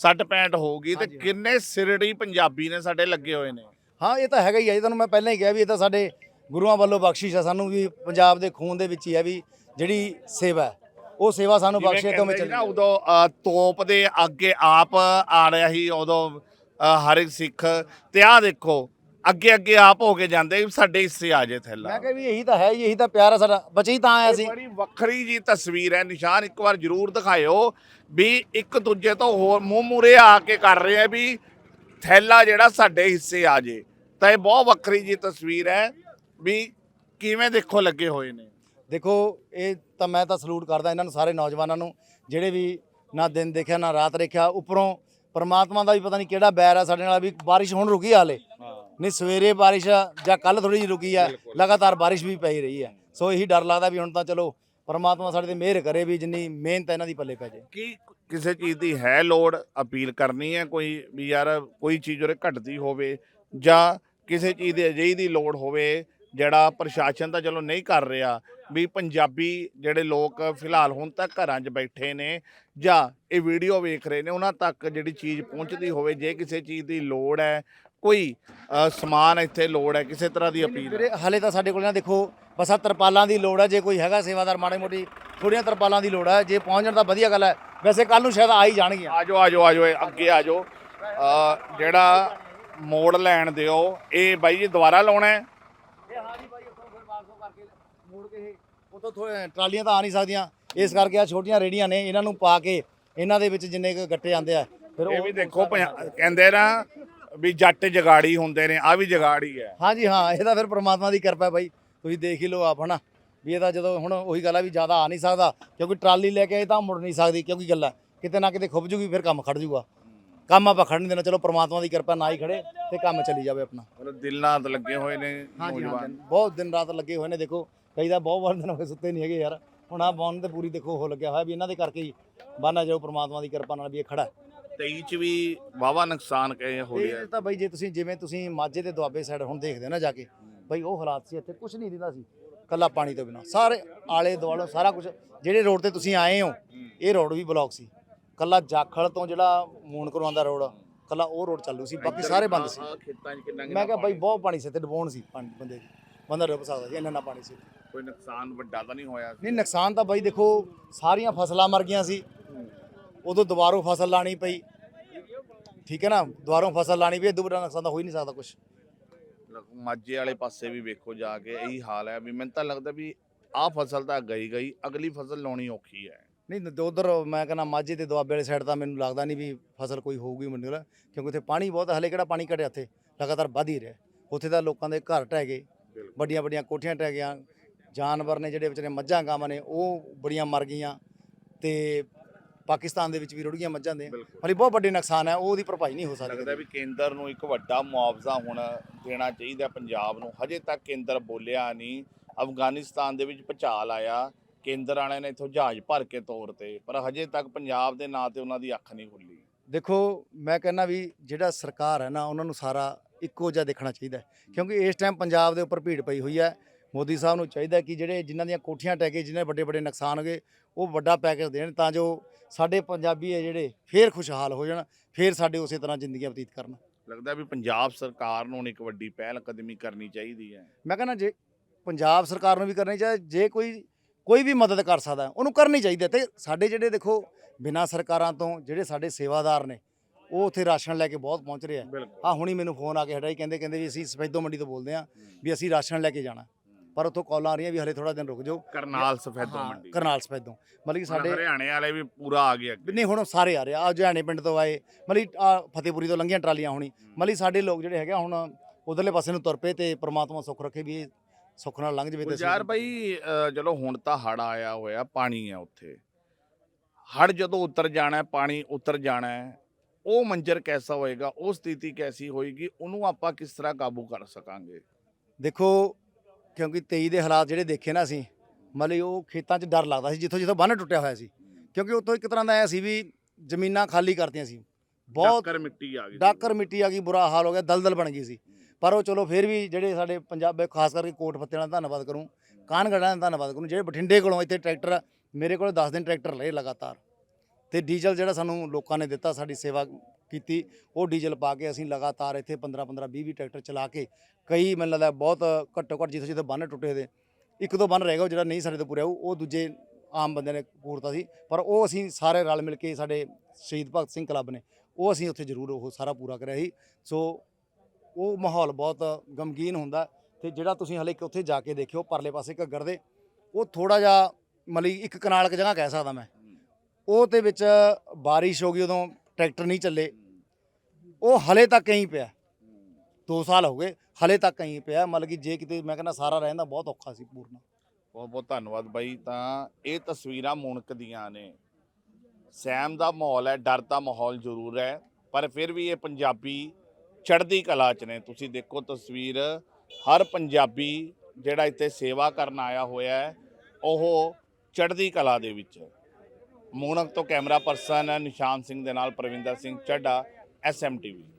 60 65 ਹੋਊਗੀ ਤੇ। ਕਿੰਨੇ ਸਿਰੜੀ ਪੰਜਾਬੀ ਨੇ ਸਾਡੇ ਲੱਗੇ ਹੋਏ ਨੇ? ਹਾਂ ਇਹ ਤਾਂ ਹੈਗਾ ਹੀ ਹੈ ਜੀ ਤੁਹਾਨੂੰ ਮੈਂ ਪਹਿਲਾਂ ਹੀ ਕਿਹਾ ਵੀ ਇਹ ਤਾਂ ਸਾਡੇ ਗੁਰੂਆਂ ਵੱਲੋਂ ਬਖਸ਼ਿਸ਼ ਆ। ਸਾਨੂੰ ਵੀ ਪੰਜਾਬ ਦੇ ਖੂਨ ਦੇ ਵਿੱਚ ਹੀ ਹੈ ਵੀ ਜਿਹੜੀ ਸੇਵਾ ਹੈ ਉਹ ਸੇਵਾ ਸਾਨੂੰ ਬਖਸ਼ੇ ਤੋਂ ਮੈਂ ਚੱਲੀ ਨਾ ਉਦੋਂ ਅ, ਤੋਪ ਦੇ ਅੱਗੇ ਆਪ ਆ ਰਿਹਾ ਸੀ ਉਦੋਂ ਅ, ਹਰ ਇੱਕ ਸਿੱਖ ਤੇ ਆ ਦੇਖੋ ਅੱਗੇ ਅੱਗੇ ਆਪ ਹੋ ਕੇ ਜਾਂਦੇ ਵੀ ਸਾਡੇ ਹਿੱਸੇ ਆ ਜੇ ਥੈਲਾ। ਮੈਂ ਕਿਹਾ ਵੀ ਇਹੀ ਤਾਂ ਹੈ ਜੀ, ਇਹੀ ਤਾਂ ਪਿਆਰ ਹੈ ਸਾਡਾ। ਬਚੇ ਹੀ ਤਾਂ ਆਇਆ ਸੀ। ਬੜੀ ਵੱਖਰੀ ਜੀ ਤਸਵੀਰ ਹੈ ਨਿਸ਼ਾਨ ਇੱਕ ਵਾਰ ਜਰੂਰ ਦਿਖਾਇਓ ਵੀ ਇੱਕ ਦੂਜੇ ਤੋਂ ਹੋਰ ਮੂੰਹ ਮੂਰੇ ਆ ਕੇ ਕਰ ਰਹੇ ਆ ਵੀ ਥੈਲਾ ਜਿਹੜਾ ਸਾਡੇ ਹਿੱਸੇ ਆ ਜੇ ਤਾਂ ਇਹ ਬਹੁਤ ਵੱਖਰੀ ਜੀ ਤਸਵੀਰ ਹੈ ਵੀ ਕਿਵੇਂ ਦੇਖੋ ਲੱਗੇ ਹੋਏ ਨੇ। ਦੇਖੋ ਇਹ ਤਾਂ ਮੈਂ ਤਾਂ ਸਲੂਟ ਕਰਦਾ ਇਹਨਾਂ ਨੂੰ ਸਾਰੇ ਨੌਜਵਾਨਾਂ ਨੂੰ ਜਿਹੜੇ ਵੀ ਨਾ ਦਿਨ ਦੇਖਿਆ ਨਾ ਰਾਤ ਦੇਖਿਆ ਉੱਪਰੋਂ ਪਰਮਾਤਮਾ ਦਾ ਵੀ ਪਤਾ ਨਹੀਂ ਕਿਹੜਾ ਬੈਰ ਆ ਸਾਡੇ ਨਾਲ ਵੀ ਬਾਰਿਸ਼ ਹੁਣ ਰੁਕੀ ਆ ਹਾਲੇ ਨਹੀਂ ਸਵੇਰੇ ਬਾਰਿਸ਼ ਜਾਂ ਕੱਲ ਥੋੜੀ ਜਿਹੀ ਰੁਕੀ ਆ। ਲਗਾਤਾਰ ਬਾਰਿਸ਼ ਵੀ ਪਈ ਰਹੀ ਹੈ ਸੋ ਇਹੀ ਡਰ ਲੱਗਦਾ ਵੀ ਹੁਣ ਤਾਂ ਚਲੋ ਪਰਮਾਤਮਾ ਸਾਡੇ ਤੇ ਮਿਹਰ ਕਰੇ ਵੀ ਜਿੰਨੀ ਮਿਹਨਤ ਇਹਨਾਂ ਦੀ ਪੱਲੇ ਪੈ ਜਾਏ ਕੀ ਕਿਸੇ ਚੀਜ਼ ਦੀ ਹੈ ਲੋੜ ਅਪੀਲ ਕਰਨੀ ਹੈ ਕੋਈ ਵੀ ਯਾਰ ਕੋਈ ਚੀਜ਼ ਉਰੇ ਘਟਦੀ ਹੋਵੇ ਜਾਂ ਕਿਸੇ ਚੀਜ਼ ਦੀ ਅਜਿਹੀ ਦੀ ਲੋੜ ਹੋਵੇ ਜਿਹੜਾ ਪ੍ਰਸ਼ਾਸਨ ਤਾਂ ਚਲੋ ਨਹੀਂ ਕਰ ਰਿਹਾ ਵੀ ਪੰਜਾਬੀ ਜਿਹੜੇ ਲੋਕ ਫਿਲਹਾਲ ਹੁਣ ਤੱਕ ਘਰਾਂ 'ਚ ਬੈਠੇ ਨੇ ਜਾਂ ਇਹ ਵੀਡੀਓ ਵੇਖ ਰਹੇ ਨੇ, ਉਹਨਾਂ ਤੱਕ ਜਿਹੜੀ ਚੀਜ਼ ਪਹੁੰਚਦੀ ਹੋਵੇ, ਜੇ ਕਿਸੇ ਚੀਜ਼ ਦੀ ਲੋੜ ਹੈ ਕੋਈ ਅ, ਸਮਾਨ ਇੱਥੇ ਲੋੜ ਹੈ ਕਿਸੇ ਤਰ੍ਹਾਂ ਦੀ ਅਪੀਲ ਵੀਰੇ ਹਲੇ ਤਾਂ ਸਾਡੇ ਕੋਲ ਨਾ ਦੇਖੋ ਬਸ ਆਹ ਤਰਪਾਲਾਂ ਦੀ ਲੋੜ ਹੈ ਜੇ ਕੋਈ ਹੈਗਾ ਸੇਵਾਦਾਰ ਮਾੜੇ ਮੋਟੀ ਥੋੜੀਆਂ ਤਰਪਾਲਾਂ ਦੀ ਲੋੜ ਹੈ ਜੇ ਪਹੁੰਚ ਜਾਣ ਤਾਂ ਵਧੀਆ ਗੱਲ ਹੈ। ਵੈਸੇ ਕੱਲ ਨੂੰ ਸ਼ਾਇਦ ਆ ਹੀ ਜਾਣਗੀਆਂ। ਆਜੋ ਆਜੋ ਆਜੋ ਇਹ ਅੱਗੇ ਆਜੋ ਅ, ਜਿਹੜਾ ਮੋੜ ਲੈਣ ਦਿਓ ਇਹ ਬਾਈ ਜੀ ਦੁਬਾਰਾ ਲਾਉਣਾ ਹੈ? ਇਹ ਹਾਂ ਜੀ ਬਾਈ ਉੱਥੋਂ ਫਿਰ ਵਾਪਸ ਕਰਕੇ ਮੋੜ ਕੇ ਇਹ ਉਤੋਂ ਥੋੜੇ ਟਰਾਲੀਆਂ ਤਾਂ ਆ ਨਹੀਂ ਸਕਦੀਆਂ। ਇਸ ਕਰਕੇ ਆ ਛੋਟੀਆਂ ਰੇੜੀਆਂ ਨੇ ਇਹਨਾਂ ਨੂੰ ਪਾ ਕੇ ਇਹਨਾਂ ਦੇ ਵਿੱਚ ਜਿੰਨੇ ਕੁ ਗੱਟੇ ਆਂਦੇ ਆ ਫਿਰ ਇਹ ਵੀ ਦੇਖੋ ਪੰਜਾ- ਕਹਿੰਦੇ ਨਾ ਵੀ ਜੱਟ ਜਗਾੜੀ ਹੁੰਦੇ ਨੇ ਆ ਵੀ ਜਗਾੜੀ ਹੈ। ਹਾਂਜੀ ਹਾਂ ਇਹ ਤਾਂ ਫਿਰ ਪ੍ਰਮਾਤਮਾ ਦੀ ਕਿਰਪਾ ਹੈ ਬਾਈ। ਤੁਸੀਂ ਦੇਖ ਹੀ ਲਓ ਆਪ ਹਨਾ? ਵੀ ਇਹ ਤਾਂ ਜਦੋਂ ਹੁਣ ਉਹੀ ਗੱਲ ਆ ਵੀ ਜ਼ਿਆਦਾ ਆ ਨਹੀਂ ਸਕਦਾ ਕਿਉਂਕਿ ਟਰਾਲੀ ਲੈ ਕੇ ਆਏ ਤਾਂ ਮੁੜ ਨਹੀਂ ਸਕਦੀ ਕਿਉਂਕਿ ਗੱਲ ਹੈ ਕਿਤੇ ਨਾ ਕਿਤੇ ਖੁੱਭ ਜੂਗੀ ਫਿਰ ਕੰਮ ਖੜ ਜੂਗਾ। ਕੰਮ ਆਪਾਂ ਖੜਨ ਦੇਣਾ ਚਲੋ ਪ੍ਰਮਾਤਮਾ ਦੀ ਕਿਰਪਾ ਨਾ ਹੀ ਖੜੇ ਤੇ ਕੰਮ ਚੱਲੀ ਜਾਵੇ ਆਪਣਾ। ਮਤਲਬ ਦਿਲ ਨਾਲ ਲੱਗੇ ਹੋਏ ਨੇ ਹਾਂਜੀ ਹਾਂ ਨੌਜਵਾਨ। ਬਹੁਤ ਦਿਨ ਰਾਤ ਲੱਗੇ ਹੋਏ ਨੇ ਦੇਖੋ ਕਈ ਤਾਂ ਬਹੁਤ ਵਾਰ ਦਿਨ ਹੋਏ ਸੁੱਤੇ ਨਹੀਂ ਹੈਗੇ ਯਾਰ। ਹੁਣ ਆ ਬੌਨ ਤੇ ਪੂਰੀ ਦੇਖੋ ਉਹ ਲੱਗਿਆ ਹੋਇਆ ਵੀ ਇਹਨਾਂ ਦੇ ਕਰਕੇ ਹੀ ਬਾਨਾ ਜੋ ਪ੍ਰਮਾਤਮਾ ਦੀ ਕਿਰਪਾ ਨਾਲ ਵੀ ਇਹ ਖੜਾ ਹੈ। 23 ਚ ਵੀ ਵਾਵਾ ਨੁਕਸਾਨ ਕਹੇ ਹੋ ਰਿਹਾ? ਇਹ ਤਾਂ ਬਾਈ ਜੇ ਤੁਸੀਂ ਜਿਵੇਂ ਤੁਸੀਂ ਮਾਝੇ ਤੇ ਦੁਆਬੇ ਸਾਈਡ ਹੁਣ ਦੇਖਦੇ ਹੋ ਨਾ ਜਾ ਕੇ ਬਾਈ ਉਹ ਹਾਲਾਤ ਸੀ ਇੱਥੇ ਕੁਝ ਨਹੀਂ ਦਿੰਦਾ ਸੀ ਕੱਲਾ ਪਾਣੀ ਤੋਂ ਬਿਨਾ। ਸਾਰੇ ਆਲੇ ਦੁਆਲੇ ਸਾਰਾ ਕੁਝ ਜਿਹੜੇ ਰੋਡ ਤੇ ਤੁਸੀਂ ਆਏ ਹੋ ਇਹ ਰੋਡ ਵੀ ਬਲੌਕ ਸੀ। ਕੱਲਾ ਜਾਖਲ ਤੋਂ ਜਿਹੜਾ ਮੂਨ ਕਰਵਾਉਂਦਾ ਰੋਡ ਕੱਲਾ ਉਹ ਰੋਡ ਚਾਲੂ ਸੀ ਬਾਕੀ ਸਾਰੇ ਬੰਦ ਸੀ। ਆਹ ਖੇਤਾਂ 'ਚ ਕਿੰਨਾ ਮੈਂ ਕਿਹਾ ਬਾਈ ਬਹੁਤ ਪਾਣੀ ਸੀ ਤੇ ਡਬੋਣ ਸੀ ਪਾਣੀ ਬੰਦੇ ਦੀ। ਬੰਦਾ ਡੁੱਬ ਸਕਦਾ ਸੀ ਇੰਨਾ ਨਾ ਪਾਣੀ ਸੀ। ਕੋਈ ਨੁਕਸਾਨ ਵੱਡਾ ਤਾਂ ਨਹੀਂ ਹੋਇਆ ਨਹੀਂ ਨੁਕਸਾਨ ਤਾਂ ਬਾਈ ਦੇਖੋ ਸਾਰੀਆਂ ਫਸਲਾਂ ਮਰ ਗਈਆਂ ਸੀ। ਉਦੋਂ ਦੁਬਾਰੋਂ ਫਸਲ ਲਾਣੀ ਪਈ। ਠੀਕ ਹੈ ਨਾ? ਦੁਬਾਰੋਂ ਫਸਲ ਲਾਣੀ ਪਈ ਇਦੋਂ ਵੱਡਾ ਨੁਕਸਾਨ ਤਾਂ ਹੋ ਹੀ ਨਹੀਂ ਸਕਦਾ ਕੁਝ ਮਾਝੇ ਵਾਲੇ ਪਾਸੇ ਵੀ ਵੇਖੋ ਜਾ ਕੇ ਇਹੀ ਹਾਲ ਹੈ ਵੀ ਮੈਨੂੰ ਤਾਂ ਲੱਗਦਾ ਵੀ ਆਹ ਫਸਲ ਤਾਂ ਗਈ ਗਈ ਅਗਲੀ ਫਸਲ ਲਾਉਣੀ ਔਖੀ ਹੈ। ਨਹੀਂ ਉਧਰ ਮੈਂ ਕਹਿੰਦਾ ਮਾਝੇ ਤੇ ਦੁਆਬੇ ਵਾਲੀ ਸਾਈਡ ਤਾਂ ਮੈਨੂੰ ਲੱਗਦਾ ਨਹੀਂ ਵੀ ਫਸਲ ਕੋਈ ਹੋਊਗੀ ਮੈਨੂੰ ਲੱਗਦਾ ਕਿਉਂਕਿ ਉੱਥੇ ਪਾਣੀ ਬਹੁਤ ਹਲੇ ਕਿਹੜਾ ਪਾਣੀ ਘਟਿਆ ਉੱਥੇ? ਲਗਾਤਾਰ ਵਧ ਹੀ ਰਿਹਾ। ਉੱਥੇ ਤਾਂ ਲੋਕਾਂ ਦੇ ਘਰ ਢਹਿ ਗਏ। ਵੱਡੀਆਂ ਵੱਡੀਆਂ ਕੋਠੀਆਂ ਢਹਿ ਗਈਆਂ ਜਾਨਵਰ ਨੇ ਜਿਹੜੇ ਵਿਚਾਰੇ ਮੱਝਾਂ ਗਾਵਾਂ ਨੇ ਉਹ ਬੜੀਆਂ ਮਰ ਗਈਆਂ ਤੇ ਪਾਕਿਸਤਾਨ ਦੇ ਵਿੱਚ ਵੀ ਰੁੜ ਗਈਆਂ ਮੱਝਾਂ ਦੇ। ਬਿਲਕੁਲ। ਹਲੇ ਬਹੁਤ ਵੱਡੇ ਨੁਕਸਾਨ ਹੈ ਉਹ ਉਹਦੀ ਭਰਪਾਈ ਨਹੀਂ ਹੋ ਲੱਗਦਾ ਸਕਦੀ ਵੀ ਕੇਂਦਰ ਨੂੰ ਇੱਕ ਵੱਡਾ ਮੁਆਵਜ਼ਾ ਹੁਣ ਦੇਣਾ ਚਾਹੀਦਾ ਪੰਜਾਬ ਨੂੰ। ਹਜੇ ਤੱਕ ਕੇਂਦਰ ਬੋਲਿਆ ਨਹੀਂ। ਅਫਗਾਨਿਸਤਾਨ ਦੇ ਵਿੱਚ ਭੁਚਾਲ ਆਇਆ। ਕੇਂਦਰ ਵਾਲਿਆਂ ਨੇ ਇੱਥੋਂ ਜਹਾਜ਼ ਭਰ ਕੇ ਤੋਰ ਤੇ। ਪਰ ਹਜੇ ਤੱਕ ਪੰਜਾਬ ਦੇ ਨਾਂ ਤੇ ਉਹਨਾਂ ਦੀ ਅੱਖ ਨਹੀਂ ਖੁੱਲੀ। ਦੇਖੋ ਮੈਂ ਕਹਿੰਦਾ ਵੀ ਜਿਹੜਾ ਸਰਕਾਰ ਹੈ ਨਾ ਉਹਨਾਂ ਨੂੰ ਸਾਰਾ ਇੱਕੋ ਜਿਹਾ ਦੇਖਣਾ ਚਾਹੀਦਾ। ਕਿਉਂਕਿ ਇਸ ਟਾਈਮ ਪੰਜਾਬ ਦੇ ਉੱਪਰ ਭੀੜ ਪਈ ਹੋਈ ਹੈ। ਮੋਦੀ ਸਾਹਿਬ ਨੂੰ ਚਾਹੀਦਾ ਕਿ ਜਿਹੜੇ ਜਿਨ੍ਹਾਂ ਦੀਆਂ ਕੋਠੀਆਂ ਟਹਿ ਕੇ ਜਿਨ੍ਹਾਂ ਵੱਡੇ ਵੱਡੇ ਨੁਕਸਾਨ ਹੋ ਗਏ ਉਹ ਵੱਡਾ ਪੈਕੇਜ ਦੇਣ ਤਾਂ ਜੋ ਸਾਡੇ ਪੰਜਾਬੀ ਹੈ ਜਿਹੜੇ ਫੇਰ ਖੁਸ਼ਹਾਲ ਹੋ ਜਾਣ ਫੇਰ ਸਾਡੇ ਉਸੇ ਤਰ੍ਹਾਂ ਜ਼ਿੰਦਗੀਆਂ ਬਤੀਤ ਕਰਨ। ਲੱਗਦਾ ਵੀ ਪੰਜਾਬ ਸਰਕਾਰ ਨੂੰ ਹੁਣ ਇੱਕ ਵੱਡੀ ਪਹਿਲ ਕਦਮੀ ਕਰਨੀ ਚਾਹੀਦੀ ਹੈ। ਮੈਂ ਕਹਿੰਦਾ ਜੇ ਪੰਜਾਬ ਸਰਕਾਰ ਨੂੰ ਵੀ ਕਰਨੀ ਚਾਹੀਦੀ ਜੇ ਕੋਈ ਕੋਈ ਵੀ ਮਦਦ ਕਰ ਸਕਦਾ ਉਹਨੂੰ ਕਰਨੀ ਚਾਹੀਦੀ ਹੈ। ਤੇ ਸਾਡੇ ਜਿਹੜੇ ਦੇਖੋ ਬਿਨਾਂ ਸਰਕਾਰਾਂ ਤੋਂ ਜਿਹੜੇ ਸਾਡੇ ਸੇਵਾਦਾਰ ਨੇ ਉਹ ਉੱਥੇ ਰਾਸ਼ਨ ਲੈ ਕੇ ਬਹੁਤ ਪਹੁੰਚ ਰਹੇ। ਆ ਹੁਣੀ ਮੈਨੂੰ ਫੋਨ ਆ ਕੇ ਹਟਾਈ ਕਹਿੰਦੇ ਕਹਿੰਦੇ ਵੀ ਅਸੀਂ ਸਫੈਦੋ ਮੰਡੀ ਤੋਂ ਬੋਲਦੇ ਆ ਵੀ ਅਸੀਂ ਰਾਸ਼ਨ ਲੈ ਕੇ ਜਾਣਾ। ਪਰ ਉੱਥੋਂ ਕਾਲਾਂ ਆ ਰਹੀਆਂ ਵੀ ਹਲੇ ਥੋੜਾ ਦਿਨ ਰੁਕ ਜਾਓ। ਕਰਨਾਲ ਸਫੈਦੋ ਹਾਂ, ਮੰਡੀ। ਕਰਨਾਲ ਸਫੈਦੋ। ਮਤਲਬ ਕਿ ਸਾਡੇ ਸਾਡੇ ਹਰਿਆਣੇ ਵਾਲੇ ਵੀ ਪੂਰਾ ਆ ਗਏ ਅੱਗੇ। ਨਹੀਂ ਹੁਣ ਸਾਰੇ ਆ ਰਹੇ ਆ। ਜਹਾਨੇ ਪਿੰਡ ਤੋਂ ਆਏ ਮਤਲਬ ਆ ਫਤਿਹਪੁਰੀ ਤੋਂ ਲੰਘੀਆਂ ਟਰਾਲੀਆਂ ਹੋਣੀ। ਮਤਲਬ ਸਾਡੇ ਲੋਕ ਜਿਹੜੇ ਹੈਗੇ ਆ ਹੁਣ ਉਧਰਲੇ ਪਾਸੇ ਨੂੰ ਤੁਰ ਪਏ ਤੇ ਪ੍ਰਮਾਤਮਾ ਸੁੱਖ ਰੱਖੇ ਵੀ ਇਹ ਸੁੱਖ ਨਾਲ ਲੰਘ ਜਵੇ ਤੇ ਅਸੀਂ- ਯਾਰ ਭਾਈ ਅ, ਚਲੋ ਹੁਣ ਤਾਂ ਹੜ ਆਇਆ ਹੋਇਆ ਪਾਣੀ ਹੈ ਉੱਥੇ। ਹੜ ਜਦੋਂ ਉਤਰ ਜਾਣਾ ਹੈ ਪਾਣੀ ਉਤਰ ਜਾਣਾ ਹੈ ਉਹ ਮੰਜ਼ਰ ਕੈਸਾ ਹੋਏਗਾ ਉਹ ਸਥਿਤੀ ਕੈਸੀ ਹੋਏਗੀ ਉਹਨੂੰ ਆਪਾਂ ਕਿਸ ਤਰ੍ਹਾਂ ਕਾਬੂ ਕਰ ਸਕਾਂਗੇ? ਦੇਖੋ ਕਿਉਂਕਿ 23 ਦੇ ਹਾਲਾਤ ਜਿਹੜੇ ਦੇਖੇ ਨਾ ਅਸੀਂ ਮਤਲਬ ਉਹ ਖੇਤਾਂ 'ਚ ਡਰ ਲੱਗਦਾ ਸੀ ਜਿੱਥੋਂ ਜਿੱਥੋਂ ਬੰਨ ਟੁੱਟਿਆ ਹੋਇਆ ਸੀ। ਕਿਉਂਕਿ ਉੱਥੋਂ ਇੱਕ ਤਰ੍ਹਾਂ ਦਾ ਐ ਸੀ ਵੀ ਜ਼ਮੀਨਾਂ ਖਾਲੀ ਕਰਤੀਆਂ ਸੀ। ਬਹੁਤ ਡਾਕਰ ਮਿੱਟੀ ਆ ਗਈ ਡਾਕਰ ਮਿੱਟੀ ਆ ਗਈ ਬੁਰਾ ਹਾਲ ਹੋ ਗਿਆ ਦਲਦਲ ਬਣ ਗਈ ਸੀ। ਪਰ ਉਹ ਚਲੋ ਫਿਰ ਵੀ ਜਿਹੜੇ ਸਾਡੇ ਪੰਜਾਬ ਖਾਸ ਕਰਕੇ ਕੋਟ ਫੱਤੇ ਦਾ ਧੰਨਵਾਦ ਕਰੂੰ ਕਾਨਗੜ੍ਹਾਂ ਦਾ ਧੰਨਵਾਦ ਕਰੂੰ ਜਿਹੜੇ ਬਠਿੰਡੇ ਕੋਲੋਂ ਇੱਥੇ ਟਰੈਕਟਰ ਮੇਰੇ ਕੋਲ 10 ਦਿਨ ਟਰੈਕਟਰ ਲਏ ਲਗਾਤਾਰ। ਤੇ ਡੀਜ਼ਲ ਜਿਹੜਾ ਸਾਨੂੰ ਲੋਕਾਂ ਨੇ ਦਿੱਤਾ ਸਾਡੀ ਸੇਵਾ ਕੀਤੀ। ਉਹ ਡੀਜ਼ਲ ਪਾ ਕੇ ਅਸੀਂ ਲਗਾਤਾਰ ਇੱਥੇ 15 15 20 20 ਟਰੈਕਟਰ ਚਲਾ ਕੇ ਕਈ ਮੈਨੂੰ ਲੱਗਦਾ ਬਹੁਤ ਘੱਟੋ ਘੱਟ ਜਿੱਥੇ ਜਿੱਥੇ ਬੰਨ ਟੁੱਟੇ ਦੇ ਇੱਕ ਦੋ ਬੰਨ ਰਹਿ ਗਿਆ ਜਿਹੜਾ ਨਹੀਂ ਸਾਡੇ ਤੋਂ ਪੂਰਾ ਉਹ ਦੂਜੇ ਆਮ ਬੰਦੇ ਨੇ ਪੂਰਤਾ ਸੀ। ਪਰ ਉਹ ਅਸੀਂ ਸਾਰੇ ਰਲ ਮਿਲ ਕੇ ਸਾਡੇ ਸ਼ਹੀਦ ਭਗਤ ਸਿੰਘ ਕਲੱਬ ਨੇ ਉਹ ਅਸੀਂ ਉੱਥੇ ਜ਼ਰੂਰ ਉਹ ਸਾਰਾ ਪੂਰਾ ਕਰਿਆ ਸੀ। ਸੋ ਉਹ ਮਾਹੌਲ ਬਹੁਤ ਗਮਗੀਨ ਹੁੰਦਾ ਤੇ ਜਿਹੜਾ ਤੁਸੀਂ ਹਲੇ ਉੱਥੇ ਜਾ ਕੇ ਦੇਖਿਓ ਪਰਲੇ ਪਾਸੇ ਘੱਗਰ ਦੇ ਉਹ ਥੋੜਾ ਜਿਹਾ ਮਤਲਬ ਇੱਕ ਕਨਾਲ ਕ ਜਗ੍ਹਾ ਕਹਿ ਸਕਦਾ ਮੈਂ। ਉਹ ਤੇ ਵਿੱਚ ਬਾਰਿਸ਼ ਹੋ ਗਈ ਉਦੋਂ ਟਰੈਕਟਰ ਨਹੀਂ ਚੱਲੇ। ਉਹ ਹਲੇ ਤੱਕ ਕਹੀਂ ਪਿਆ। 2 ਸਾਲ ਹੋ ਗਏ, ਹਲੇ ਤੱਕ ਕਹੀਂ ਪਿਆ। ਮਤਲਬ ਕਿ ਜੇ ਕਿਤੇ ਮੈਂ ਕਹਿੰਦਾ ਸਾਰਾ ਰਹਿੰਦਾ ਬਹੁਤ ਔਖਾ ਸੀ ਪੂਰਨਾ। ਬਹੁਤ ਬਹੁਤ ਧੰਨਵਾਦ ਬਾਈ। ਤਾਂ ਇਹ ਤਸਵੀਰਾਂ ਮੁਣਕ ਦੀਆਂ ਨੇ। ਸਹਿਮ ਦਾ ਮਾਹੌਲ ਹੈ, ਡਰ ਦਾ ਮਾਹੌਲ ਜ਼ਰੂਰ ਹੈ। ਪਰ ਫਿਰ ਵੀ ਇਹ ਪੰਜਾਬੀ ਚੜ੍ਹਦੀ ਕਲਾ ਚ ਨੇ। ਤੁਸੀਂ ਦੇਖੋ ਤਸਵੀਰ, ਹਰ ਪੰਜਾਬੀ ਜਿਹੜਾ ਇੱਥੇ ਸੇਵਾ ਕਰਨ ਆਇਆ ਹੋਇਆ ਹੈ, ਉਹ ਚੜ੍ਹਦੀ ਕਲਾ ਦੇ ਵਿੱਚ ਹੈ। ਮੂਣਕ ਤੋਂ ਕੈਮਰਾ ਪਰਸਨ ਨਿਸ਼ਾਨ ਸਿੰਘ ਦੇ ਨਾਲ ਪ੍ਰਵਿੰਦਰ ਸਿੰਘ ਚੱਡਾ ਐਸਐਮਟੀਵੀ